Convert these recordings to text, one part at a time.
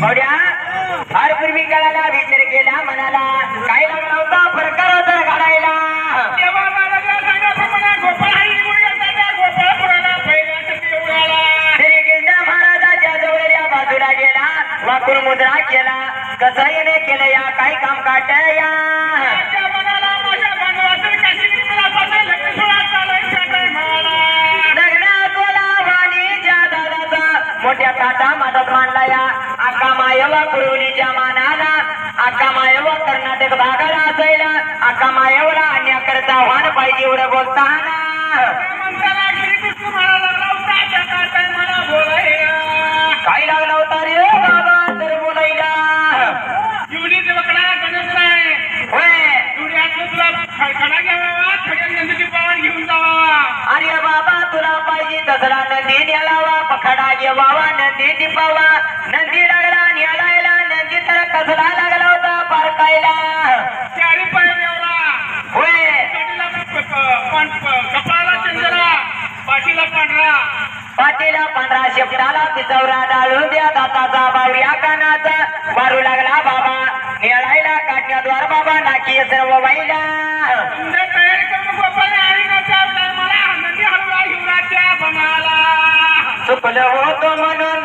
बड्या फार पूर्वी कळाला विचार केला मनाला काय लागला होता? प्रकार होता घडायला श्री कृष्ण महाराजाच्या जवळल्या बाजूला गेला वाकून मुद्रा केला कसाईने केलं या काय काम काट मायवा कुरवलीच्या मानाला आका मायवा कर्नाटक भागाला असायला आका मायवला आणण्याकरता आव्हान पाहिजे एवढं बोलताना. काय लागला होता रे बाबा? तर बोलायला. होय. अरे बाबा तुला पाहिजे दसरा नंदी न्यालावा पखडा घेवावा नंदी टिपावा नंदी लागला न्यालायला नंदी तर कसला लागला होता पारकायला. होय. कपाळाला चंद्रा पाठीला पांढरा. पाटीला पंधरा शेपटाला पिचवरा डाळून द्या दाताचा बावड्या कानाचा. मारू लागला बाबा. निळायला काटण्याद्वार बाबा नाकी सर्व वाईला तुझ्या तयारी करून चुकलं होतो म्हणून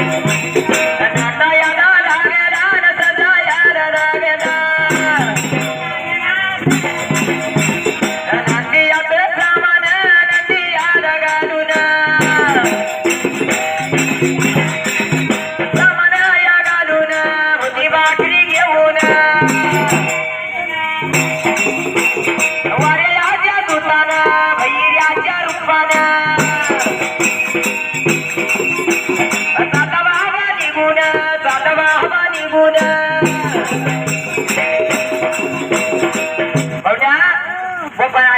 Bye-bye.